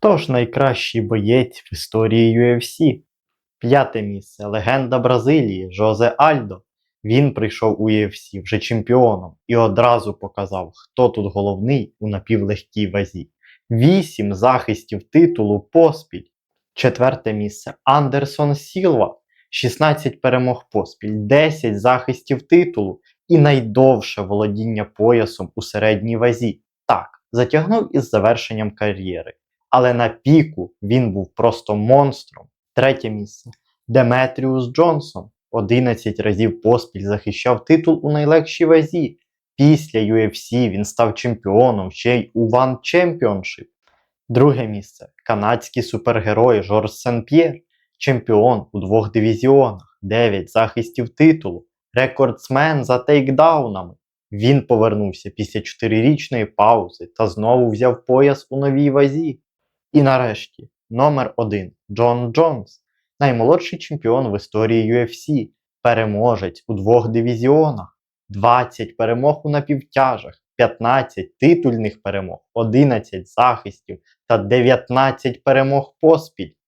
Хто ж найкращий боєць в історії UFC? П'яте місце. Легенда Бразилії Жозе Альдо. Він прийшов у UFC вже чемпіоном і одразу показав, хто тут головний у напівлегкій вазі. Вісім захистів титулу поспіль. Четверте місце. Андерсон Сілва. 16 перемог поспіль, 10 захистів титулу і найдовше володіння поясом у середній вазі. Так, затягнув із завершенням кар'єри. Але на піку він був просто монстром. Третє місце. Деметріус Джонсон 11 разів поспіль захищав титул у найлегшій вазі. Після UFC він став чемпіоном ще й у One Championship. Друге місце. Канадський супергерой Жорж Сен-П'єр, чемпіон у двох дивізіонах, 9 захистів титулу, рекордсмен за тейкдаунами. Він повернувся після 4-річної паузи та знову взяв пояс у новій вазі. І нарешті, номер 1 Джон Джонс, наймолодший чемпіон в історії UFC, переможець у двох дивізіонах, 20 перемог у напівтяжах, 15 титульних перемог, 11 захистів та 19 перемог поспіль.